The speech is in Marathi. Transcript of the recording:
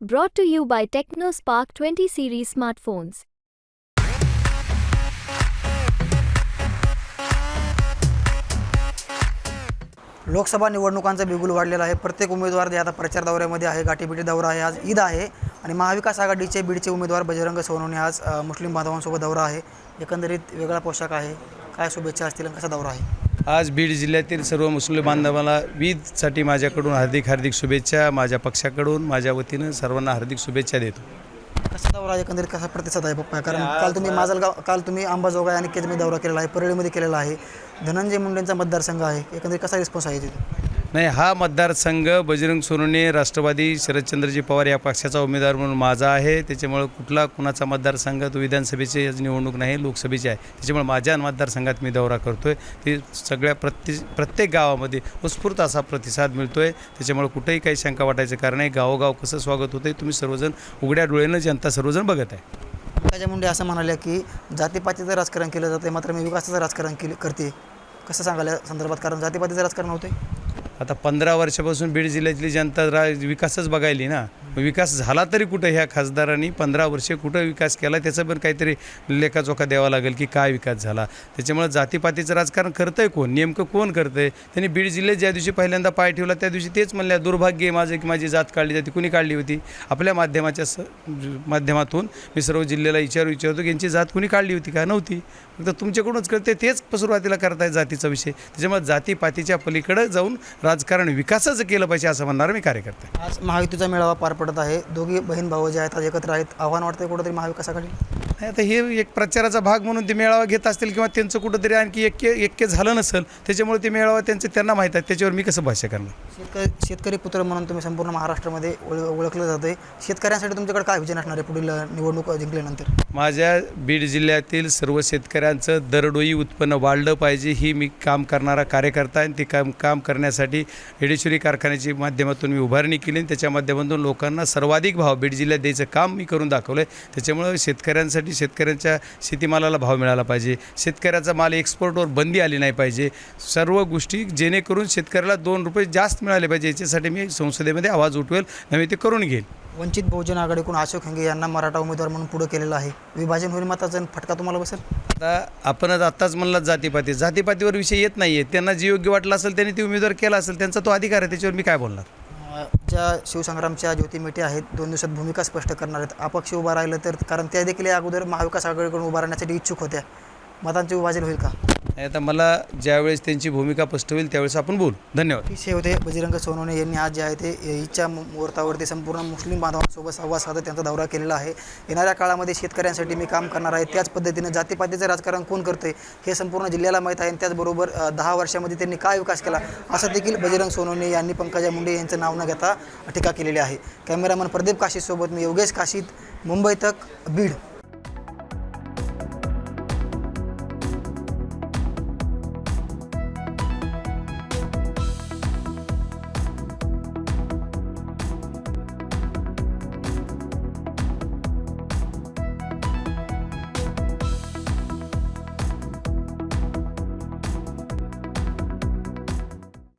Brought to you by TechnoSpark 20 series smartphones. Lok Sabha निवडणुकांचा बिगुल वाढलेला आहे. प्रत्येक उमेदवार जे आता प्रचार दौऱ्यामध्ये आहे गाठीबिटी दौरा आहे आज ईद आहे आणि महाविकास आघाडीचे बीडचे उमेदवार बजरंग सोनवणे आज मुस्लिम बांधवांसोबत दौरा आहे. एकंदरीत वेगळा पोशाख आहे. काय शुभेच्छा असतील कसा दौरा आहे? आज बीड जिल्ह्यातील सर्व मुस्लिम बांधवांना ईदसाठी माझ्याकडून हार्दिक हार्दिक शुभेच्छा माझ्या पक्षाकडून माझ्या वतीनं सर्वांना हार्दिक शुभेच्छा देतो. कसा दौरा एकंदरीत कसा प्रतिसाद आहे पप्पा कारण काल तुम्ही माजलगाव काल तुम्ही अंबाजोगाई आणि केजमी दौरा केलेला आहे परळीमध्ये केलेला आहे. धनंजय मुंडेंचा मतदारसंघ आहे. एकंदरीत कसा रिस्पॉन्स आहे तिथे? नाही हा मतदारसंघ बजरंग सोनवणे राष्ट्रवादी शरदचंद्रजी पवार या पक्षाचा उमेदवार म्हणून माझा आहे. त्याच्यामुळं कुठला कुणाचा मतदारसंघ तो विधानसभेची निवडणूक नाही लोकसभेची आहे. त्याच्यामुळे माझ्या मतदारसंघात मी दौरा करतो आहे ते सगळ्या प्रत्येक प्रत्येक गावामध्ये उत्स्फूर्त असा प्रतिसाद मिळतो आहे त्याच्यामुळे कुठेही काही शंका वाटायचं कारण आहे. गावोगाव कसं स्वागत होतं आहे तुम्ही सर्वजण उघड्या डोळ्यानं जनता सर्वजण बघत आहे. पंकजा मुंडे असं म्हणाले की जातीपातीचं राजकारण केलं जाते मात्र मी विकासाचं राजकारण केले करते. कसं सांगायला संदर्भात? कारण जातीपातीचं राजकारण होते आता पंधरा वर्षापासून बीड जिल्ह्यातली जनता रा विकासच बघायली ना. विकास झाला तरी कुठं ह्या खासदारांनी पंधरा वर्षे कुठं विकास केला त्याचं पण काहीतरी लेखाचोखा द्यावा लागेल की काय विकास झाला. त्याच्यामुळे जातीपातीचं राजकारण करतं आहे कोण? नेमकं कोण करतं आहे त्यांनी बीड जिल्ह्यात ज्या दिवशी पहिल्यांदा पाय ठेवला त्या दिवशी तेच म्हणल्या दुर्भाग्य आहे माझं की माझी जात काढली जाते. कुणी काढली होती? आपल्या माध्यमाच्या स माध्यमातून मी सर्व जिल्ह्याला विचारू विचारतो की यांची जात कुणी काढली होती का? नव्हती. फक्त तुमच्याकडूनच कळते तेच सुरुवातीला करताय जातीचा विषय. त्याच्यामुळे जातीपातीच्या पलीकडं जाऊन राजकारण विकासाचं केलं पाहिजे असं म्हणणार मी कार्यकर्ते. आज महायुतीचा मेळावा पार पडत आहे. दोघी बहीण भाऊ जे आहेत आज एकत्र आहेत. आव्हान वाटतंय कुठंतरी महाविकासाकडे? नाही आता हे एक प्रचाराचा भाग म्हणून ते मेळावा घेत असतील किंवा त्यांचं कुठंतरी आणखी एक्के एक्के झालं नसेल त्याच्यामुळे ते मेळावा त्यांचे त्यांना माहीत आहे. त्याच्यावर मी कसं भाष्य करणार? शेतकरी शेतकरी पुत्र म्हणून तुम्ही संपूर्ण महाराष्ट्रामध्ये ओळ ओळखलं जातं शेतकऱ्यांसाठी तुमच्याकडे काय विजन असणार आहे पुढील निवडणूक जिंकल्यानंतर? माझ्या बीड जिल्ह्यातील सर्व शेतकऱ्यांचं दरडोई उत्पन्न वाढलं पाहिजे ही मी काम करणारा कार्यकर्ता आहे. आणि ते काम काम करण्यासाठी येडेश्वरी कारखान्याची माध्यमातून मी उभारणी केली आणि त्याच्या माध्यमातून लोकांना सर्वाधिक भाव बीड जिल्ह्यात द्यायचं काम मी करून दाखवलं आहे त्याच्यामुळं शेतकऱ्यांसाठी शेतकऱ्यांच्या शेतीमालाला भाव मिळाला पाहिजे. शेतकऱ्याचा माल एक्सपोर्टवर बंदी आली नाही पाहिजे. सर्व गोष्टी जेणेकरून शेतकऱ्याला दोन रुपये जास्त मिळाले पाहिजे. याच्यासाठी मी संसदेमध्ये आवाज उठवेल. नव्हे ते करून घेईल वंचित बहुजन आघाडीकडून अशोक हेंगे यांना मराठा उमेदवार म्हणून पुढे केलेलं आहे. विभाजन होईल मताचा फटका तुम्हाला बसेल? आता आपणच आत्ताच म्हणलं जातीपाती. जातीपातीवर विषय येत नाही आहे त्यांना जे योग्य वाटलं असेल त्यांनी ते उमेदवार केला असेल. त्यांचा तो अधिकार आहे. त्याच्यावर मी काय बोलणार? ज्या शिवसंग्रामच्या ज्योती मेटे आहेत दोन दिवसात भूमिका स्पष्ट करणार आहेत. अपक्ष उभा राहिलं तर कारण त्या देखील अगोदर महाविकास आघाडीकडून उभा राहण्यासाठी इच्छुक होत्या. मतांचे विभाजन होईल का? आता मला ज्यावेळेस त्यांची भूमिका स्पष्ट होईल त्यावेळेस आपण बोलू. धन्यवाद. विषय होते बजरंग सोनवणे यांनी आज जे आहे ते ईदच्या मुहूर्तावरती संपूर्ण मुस्लिम बांधवांसोबत संवाद साधत त्यांचा दौरा केलेला आहे. येणाऱ्या काळामध्ये शेतकऱ्यांसाठी मी काम करणार आहे. त्याच पद्धतीनं जातीपातीचं राजकारण कोण करते हे संपूर्ण जिल्ह्याला माहीत आहे आणि त्याचबरोबर दहा वर्षामध्ये त्यांनी काय विकास केला असं देखील बजरंग सोनवणे यांनी पंकजा मुंडे यांचं नाव न घेता टीका केलेली आहे. कॅमेरामन प्रदीप काशीसोबत मी योगेश काशीत मुंबई तक बीड.